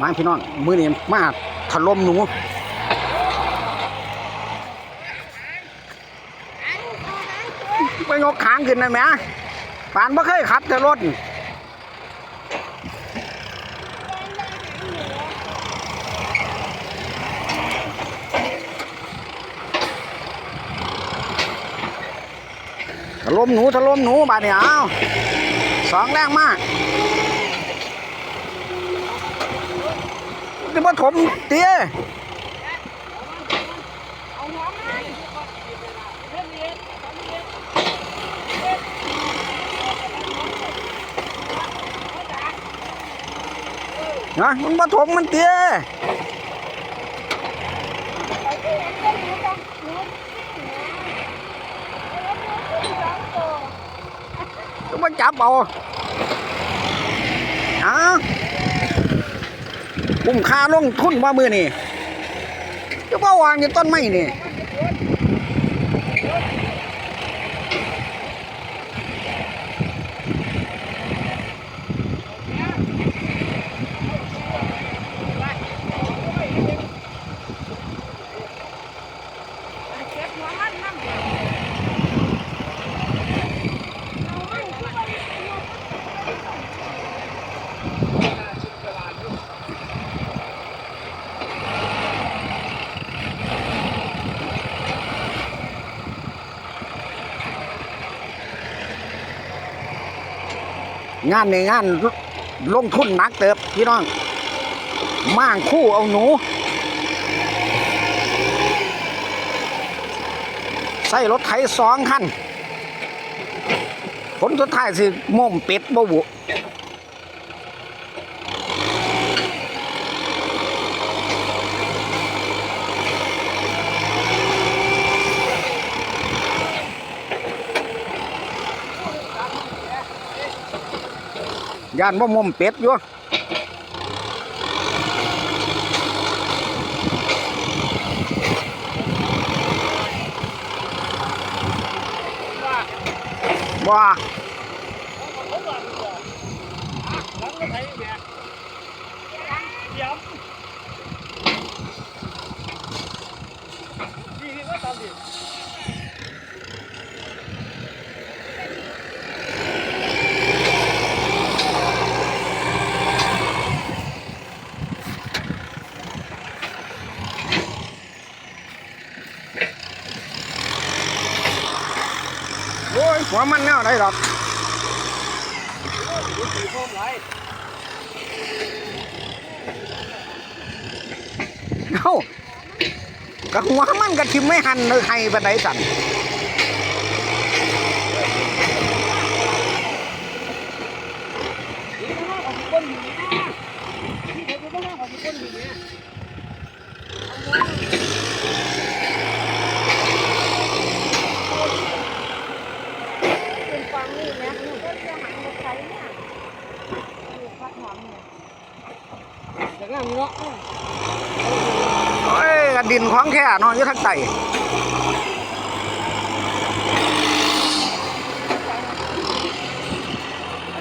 มาพี่น้องมือนี้มาถล่มหนูไปงกขางขึ้นได้ไหมปานบ่เคยขับแต่รถถล่มหนูถล่มหนูบาดเนี่ยเอาสองแรงมาก นี่มาถมเตี้ยนะมันมาถมมันเตี้ยก็มาจับเอาอ้า คุ้มค่าลงทุนว่ามือนี่จะว่าวางอยู่ต้นไม้นี่ เก็บหัวมันน้ำเดียวเอามันขึ้นไปเอา งานในงานลงทุนหนักเติบพี่น้องม่างคู่เอาหนูใส่รถไถสองคันผลสุดท้ายสิม่มเป็ดบ่บุ ย่านบ่ม่มเป็ดอยู่บ่โอ้ยหั ว่ามันแนวไหนหรอกเอ้ากะหัวมันกะทิมไม่หันเลยให้ปานใดสั่นฟางนี่นะหนูก็จะหันมาใช้เนี่ยดูพักหอมเนี่ย จากนั้นเนาะ โอ้ยกะ ดินของแค่เนอนอยู่ทางใต้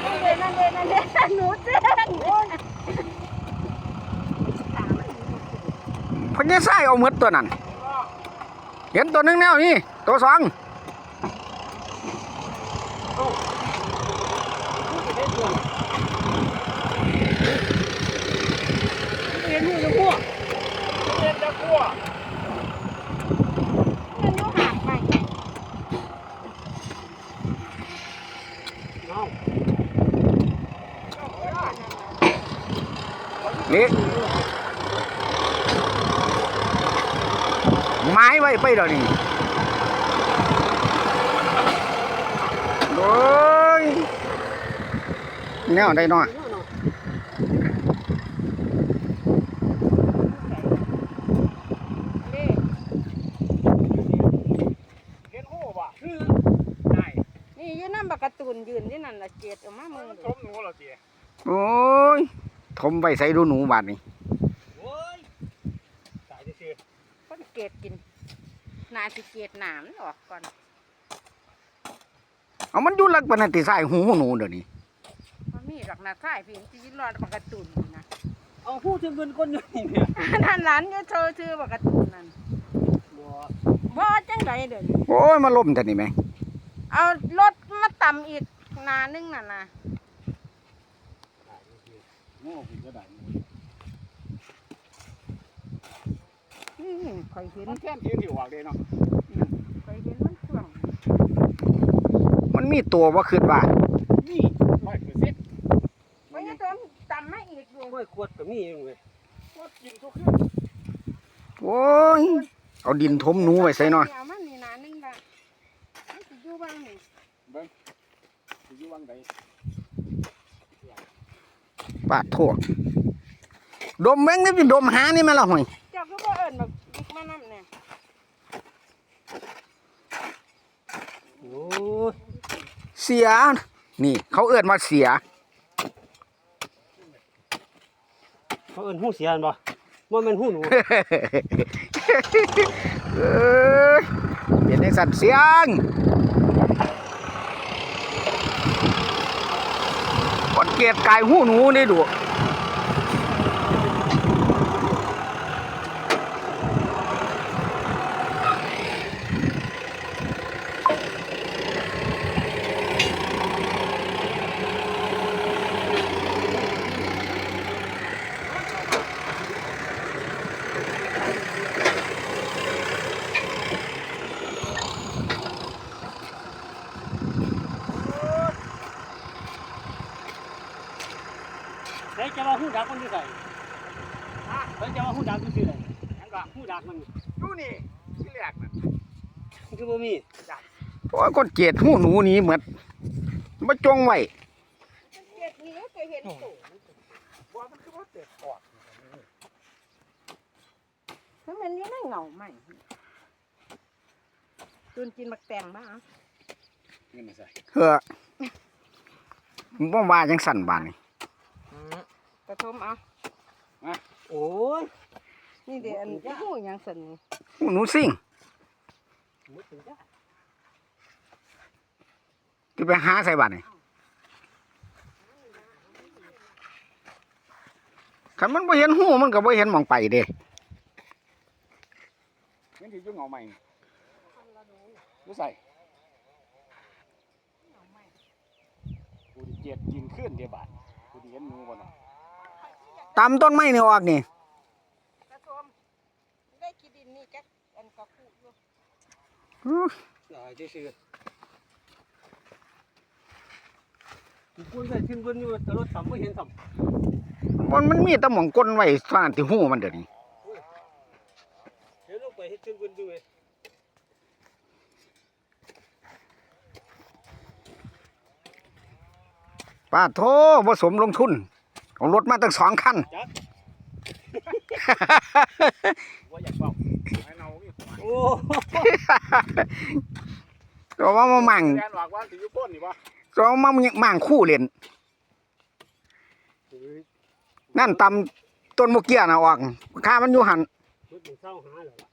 นั่นเลยนั่นเลยนั่นเลยหนูเต้นโอ้ยพญาไส้เอาหมดตัวนั้นเห็นตัวหนึงแนวนี้ตัวสองเรียนมือจะพวกเรียนจะพวก มันอยู่ห่างไป เอา นี่ไม้ไว้ไปเดี๋ยวนี้โอ้ยแนวได้น้อย นี่ เรียนหูว่ะคือได้ นี่อยู่นั่นบักการะตูนยืนที่นั่นละเจ็ดออกมามึง มัน ดู ชมหนูเหรอเจ๊ โอ้ยท มไปใส่ดูหนูบาดนี้โอ้ยสายจะซื้อคนเกตกินนาสิเกตหนามนออกก่อนเอามันอยุ่ลักปานนันติใส่หูหนูเดี๋ยวนี้มันมีหลักนาค่ายพี่ที่รอดบักการะตูนอยู่นะเอาเอาผู้ถึงเงินคนอยู่นี่เนี่ยนั่นหลานจะโชว์ชื่อบักกระตูนนั่นบ่บ่จังไดเด้อโอ้ยมาล่มแต่นี่ไหมเอารถมาต่ำอีกหนานึงน่ะนะ โง่คุณก็ได้นี่ข่อยเห็นมันแค่ยืนที่ออกเลยเนาะข่อยเห็นมันช่วงมันมีตัวว่าคืดว่านี่ร้อยเปอร์เซ็นต์ข่อยจะต้มต่ำมาอีกอยู่ห้วยขวดก็มีอยู่เว้ยขวดกินทุกคืนโอ้ยเอาดินทมหนูไว้ใส่หน่อยเอามันนี่หนานึงละมันสิอยู่บ้างนี่สิอยู่วังใด ปาดโทษดมแม่งนี่เป็นดมหานี่มาละห่วยเจ้าก็บ่เอิ้นแบบอีกมานำเนี่ยโอ้ยเสีย นี่ เขาเอื้อนมาเสีย เขาเอิ้นหู้เสียนบ่บ่แม่นหู้หนูเอ้ยเป็นไอ้สัตว์เสียง กดเกียดกายหูหนูนี่ดู เฮ้ยจะว่าหู้ดักมันอยู่ไสฮะ เฮ้ยจะว่าหู้ดักมันอยู่ไสยังก็หู้ดักมันดูนี่ที่แรกนะคือบ่มีโอ้ยกดเกียดหูหนูนี่เหมือนมาจงไว้เจ็ดนี้เคยเห็นตู่ว่ามันคือว่าเตะออกคือมันอยู่ในเงาใหม่ตุนกินมักแตงบ้างเงินมาใส่เฮ้อมึงบ่ว่าจังสั่นบานนี่กระทมเอา โอ้ยนี่เดี๋ยวอันจะหูหยังสันนี่หูหนูซิ่งมุดถึงจ้าที่ไปหาใส่บานนี่คันมันบ่เห็นหูมันก็บ่เห็นหมองไปเด้เงินที่อยู่เงาใหม่รู้ใส่กูดิเจ็ดยินขึ้นเดียวบาทกูดิเห็นหนูบ่เนาะ ตามต้นไม้นี่ออกนี่กระทมได้กินดินนี่แกอันกระคุอยู่อื้อได้ซื่อกูควรใส่ขึ้นบนอยู่แต่รถสัมไม่เห็นสัมมันมันมีแต่หมองก้นไว้ซ่านที่หูมันเดี๋ยวนี้เดี๋ยวลงไปเฮ็ดขึ้นบนดูเว้ยป้าโทผสมลงทุน เอารถมาตั้งสองคันว่าอยากเฝ้าให้เรานี่โอ้ก็ว่ามามั่งแทนหวักว่าสิอยู่พ้นนี่บ่ก็ว่ามามั่งคู่เล่นนั่นตำต้นมะเกี้ยน่ะออกข้ามันอยู่หันรถมันเศร้าหาแล้วล่ะ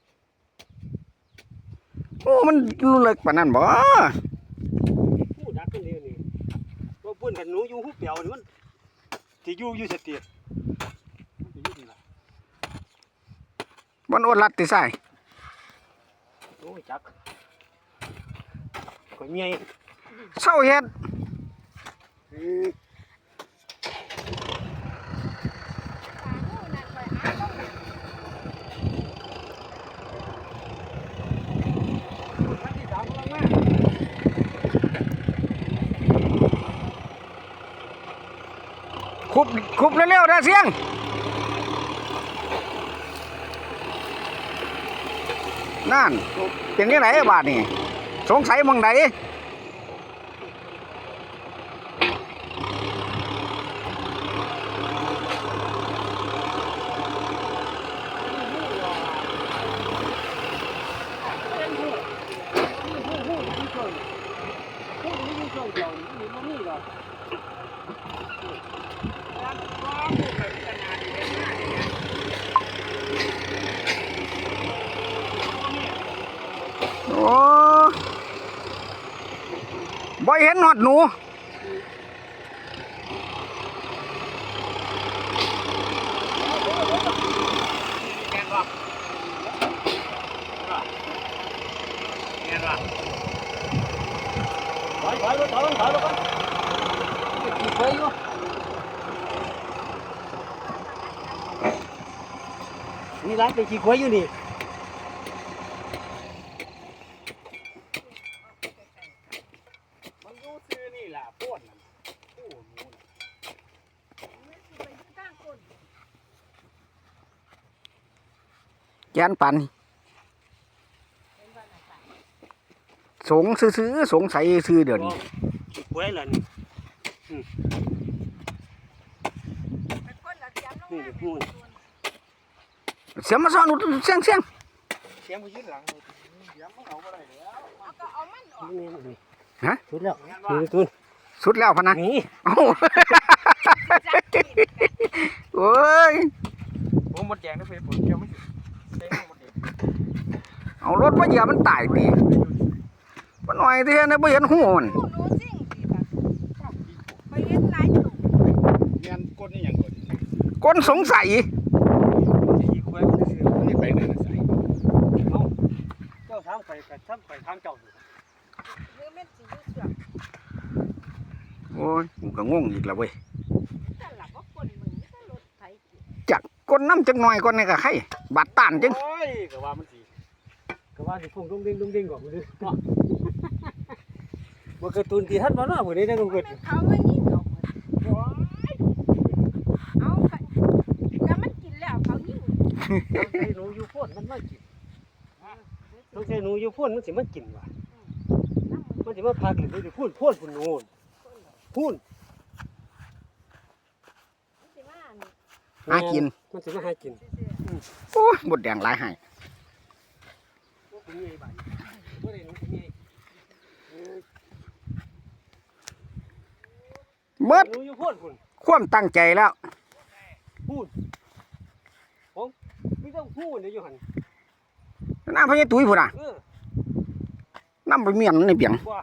โอ้มันรู้เลิกปานนั้นบ่ผู้ดักกันเดียวนี่ว่าปืนกันหนูอยู่หูเปียวนี่มัน สิอยู่อยู่สติมันสิอยู่นี่ล่ะมันอดรัดติใส่โอ้ยจักก็เมียเศร้าเฮ็ดคันที่สามกำลังมา คุบคุบเร็วๆเด้เสียงนั่นเป็นยังไงบาทนี่สงสัยมึงใดเป็น ดหนูนี่ร้านเป็นขี้ควายอยู่นี่ แกนปันสงซื้อๆสงสัยซื้อเดี๋ยวนี้ขี้ควายล่ะนี่เป็นคนละเสียงลงนี่มาพูดเสียมาซ่อนอุดเสียงเสียงเสียงไปยืนหลังเลยเสียงมันเอาบ่ได้แล้วเอาก็เอามันออกนี่นี่ฮะสุดแล้วแม่นว่านี่ตุนสุดแล้วพะนะนี่เอ้าจักกินกันโอ้ยโอ้หมดแดงนะเพิ่นผมเกี่ยวไม่ถึงเสียงหมดแดง เอารถมาเหยียบมันตายตีมันหน่อยเท่านะบ่เห็นหูมันหนูหนูสิ่งสิค่ะไปเห็นหลายตุ่มเรียนกดนี่หยังกดคนสงสัยขี้ควายมันซื้อมันนี่ไปไหนน่ะใส่เอาเจ้าทางไปกับทางไปทางเจ้านี่หรือแม่นสิอยู่เสือกโอ้ยกูก็งงอีกแล้วเว้ยแต่หลับว่าคนมึงนี่ก็รถไถกินจักคนน้ำจักหน่อยก่อนนี่ก็ใครบาดต้านจังโอ้ยก็ว่ามันสิ ก็ว่าสิพุ่งดุ้งดิ้งดุ้งดิ้งก่อนมือเนาะบ่เคยตุนที่ท่านบ่เนาะผู้นี้ได้ก็เกิดแม่นเขามายิงเอาหมดเอาก็ก็มันกินแล้วเขายิงต้องใช้หนูอยู่พ่นมันมากินต้องใช้หนูอยู่พ่นมันสิมากินว่ะน้ำมันมันสิมาพากินด้วยพ่นพ่นพุ่นโน่นพุ่นสิมาอันนี้หากิน มันสิมาหากินซื่อโอ้ยหมดแดงหลายให้บ่ เป็นไงบ้านบ่ได้หนูเป็นไงเบิดหนูอยู่พ่นพุ่นความตั้งใจแล้วพุ่นผมไมีแต่พุ่นเด้อยู่หันน้ำพญาตุ้ยพุ่นน่ะเออน้ำไปเมียนในเปียง ว่า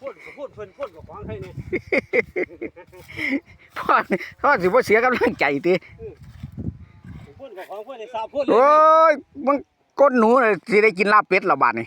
พ่นก็พ่นเพิ่นพ่นก็ของให้เนี่ยพ่อพ่อสิบ่เสียกำลังใจติพ่น ก็ของเพิ่นได้สาบพ่นเลโอ้ยมันก้นหนูน่ะสิได้กินลาบเป็ดและบาดนี่